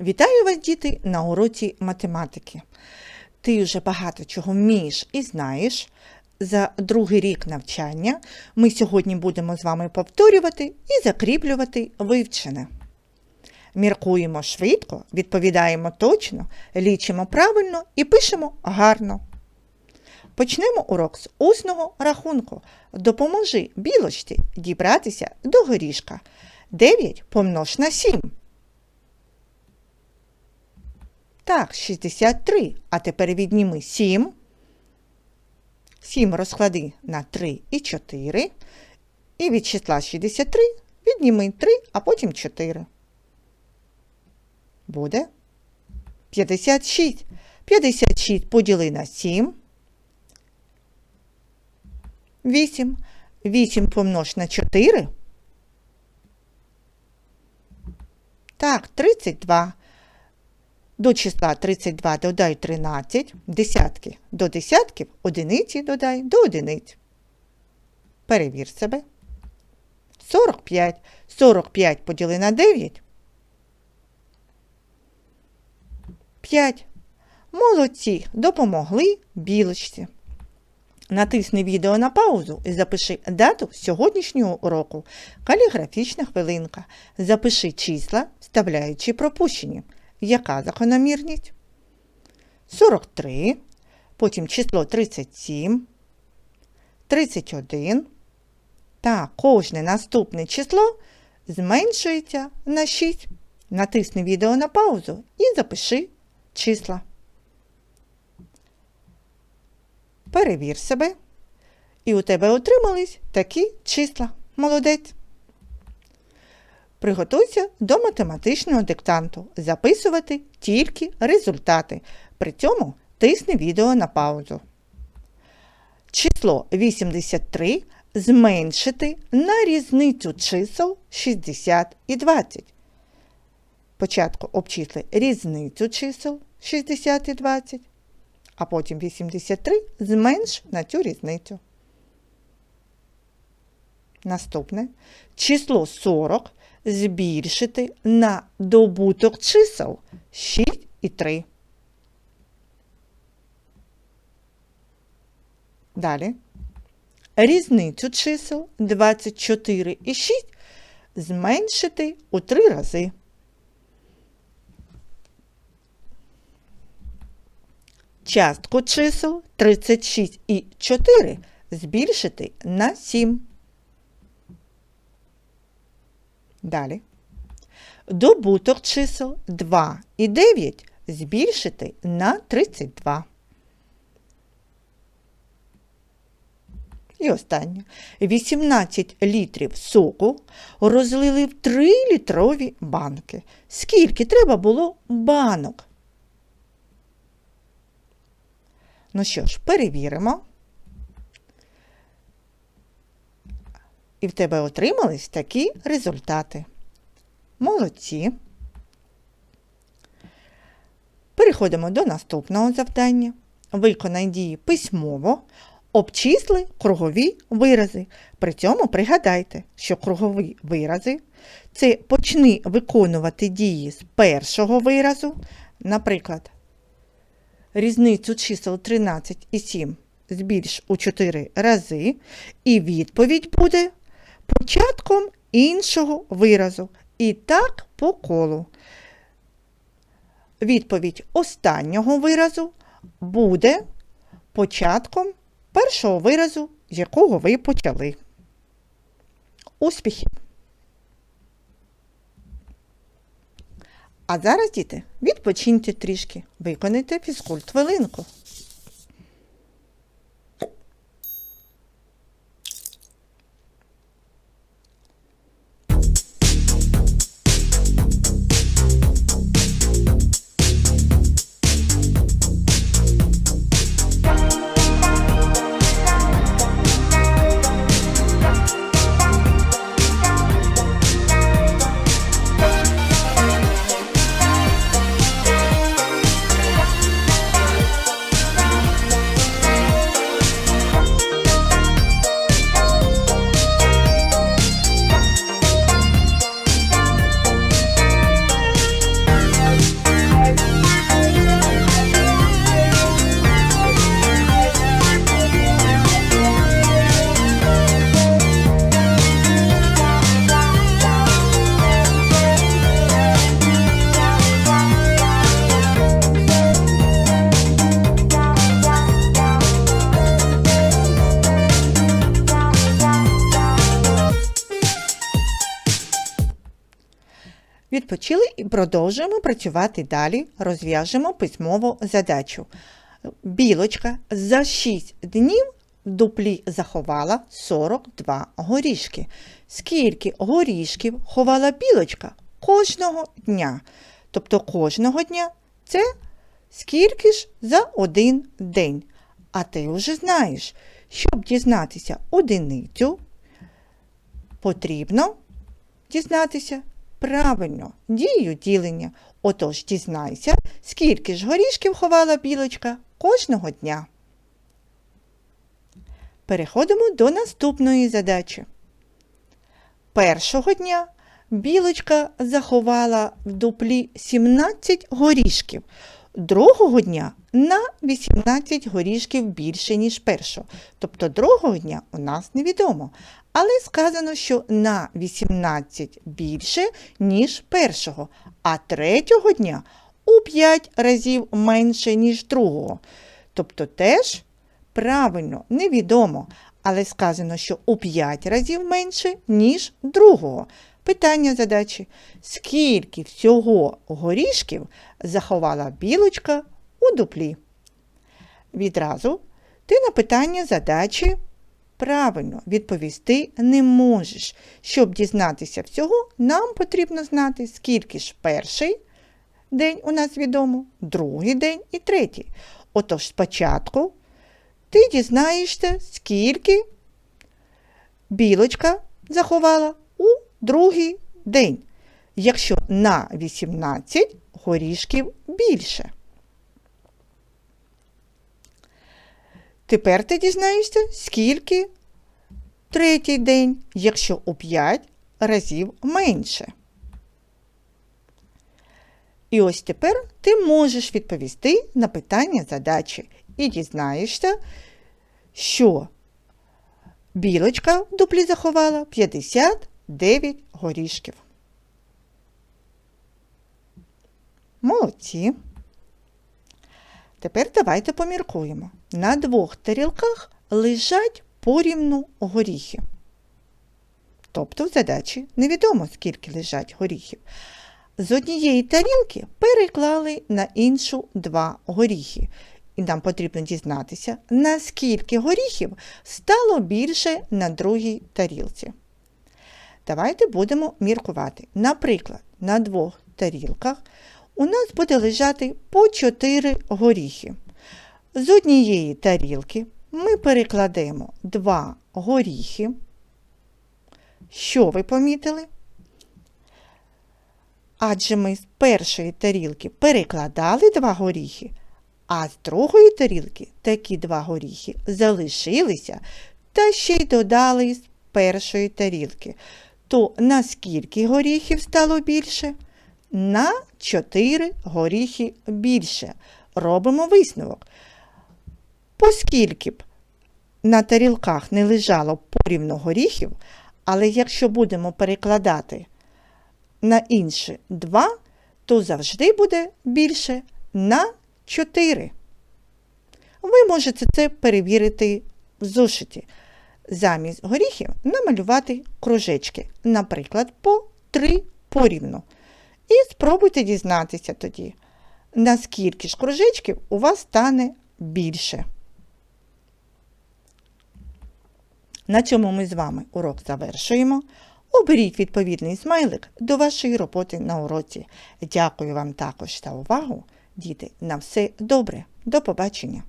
Вітаю вас, діти, на уроці математики. Ти вже багато чого вмієш і знаєш. За другий рік навчання ми сьогодні будемо з вами повторювати і закріплювати вивчене. Міркуємо швидко, відповідаємо точно, лічимо правильно і пишемо гарно. Почнемо урок з усного рахунку. Допоможи білочці дібратися до горішка. 9 помнож на 7. Так, 63. А тепер відніми 7. 7 розклади на 3 і 4. І від числа 63 відніми 3, а потім 4. Буде 56. 56 поділи на 7. 8. 8 помнож на 4. Так, 32. До числа 32 додай 13, десятки до десятків, одиниці додай до одиниць. Перевір себе. 45. 45 поділи на 9. 5. Молодці, допомогли білочці. Натисни відео на паузу і запиши дату сьогоднішнього уроку. Каліграфічна хвилинка. Запиши числа, вставляючи пропущені. Яка закономірність? 43, потім число 37, 31. Та кожне наступне число зменшується на 6. Натисни відео на паузу і запиши числа. Перевір себе. І у тебе отримались такі числа. Молодець. Приготуйся до математичного диктанту. Записувати тільки результати. При цьому тисни відео на паузу. Число 83 зменшити на різницю чисел 60 і 20. Спочатку обчисли різницю чисел 60 і 20, а потім 83 зменш на цю різницю. Наступне число 40 збільшити на добуток чисел 6 і 3. Далі. Різницю чисел 24 і 6 зменшити у 3 рази. Частку чисел 36 і 4 збільшити на 7. Далі. Добуток чисел 2 і 9 збільшити на 32. І останнє. 18 літрів соку розлили в 3 літрові банки. Скільки треба було банок? Ну що ж, перевіримо. І в тебе отримались такі результати. Молодці. Переходимо до наступного завдання. Виконай дії письмово, обчисли кругові вирази. При цьому пригадайте, що кругові вирази це почни виконувати дії з першого виразу, наприклад, різницю чисел 13 і 7 збільш у 4 рази, і відповідь буде початком іншого виразу. І так по колу. Відповідь останнього виразу буде початком першого виразу, з якого ви почали. Успіхів! А зараз, діти, відпочиньте трішки, виконайте фізкульт хвилинку. Відпочили і продовжуємо працювати далі. Розв'яжемо письмову задачу. Білочка за 6 днів в дуплі заховала 42 горішки. Скільки горішків ховала білочка кожного дня? Тобто кожного дня це скільки ж за один день. А ти вже знаєш, щоб дізнатися одиницю, потрібно дізнатися правильно дію ділення. Отож дізнайся, скільки ж горішків ховала білочка кожного дня. Переходимо до наступної задачі. Першого дня білочка заховала в дуплі 17 горішків. Другого дня на 18 горішків більше, ніж першого. Тобто другого дня у нас невідомо. Але сказано, що на 18 більше, ніж першого, а третього дня у 5 разів менше, ніж другого. Тобто теж правильно, невідомо, але сказано, що у 5 разів менше, ніж другого. Питання задачі: скільки всього горішків заховала білочка у дуплі? Відразу ти на питання задачі правильно відповісти не можеш. Щоб дізнатися всього, нам потрібно знати, скільки ж перший день у нас відомо, другий день і третій. Отож, спочатку ти дізнаєшся, скільки білочка заховала у другий день, якщо на 18 горішків більше. Тепер ти дізнаєшся, скільки третій день, якщо у 5 разів менше. І ось тепер ти можеш відповісти на питання задачі і дізнаєшся, що білочка в дуплі заховала 59 горішків. Молодці. Тепер давайте поміркуємо. На двох тарілках лежать порівну горіхи. Тобто в задачі невідомо, скільки лежать горіхів. З однієї тарілки переклали на іншу два горіхи. І нам потрібно дізнатися, наскільки горіхів стало більше на другій тарілці. Давайте будемо міркувати. Наприклад, на двох тарілках у нас буде лежати по 4 горіхи. З однієї тарілки ми перекладемо 2 горіхи. Що ви помітили? Адже ми з першої тарілки перекладали 2 горіхи, а з другої тарілки такі 2 горіхи залишилися та ще й додали з першої тарілки. То наскільки горіхів стало більше? На 4 горіхи більше. Робимо висновок. Оскільки б на тарілках не лежало порівно горіхів, але якщо будемо перекладати на інші 2, то завжди буде більше на 4. Ви можете це перевірити в зошиті. Замість горіхів намалювати кружечки, наприклад, по 3 порівну. І спробуйте дізнатися тоді, наскільки ж кружечків у вас стане більше. На цьому ми з вами урок завершуємо. Оберіть відповідний смайлик до вашої роботи на уроці. Дякую вам також за увагу. Діти, на все добре. До побачення!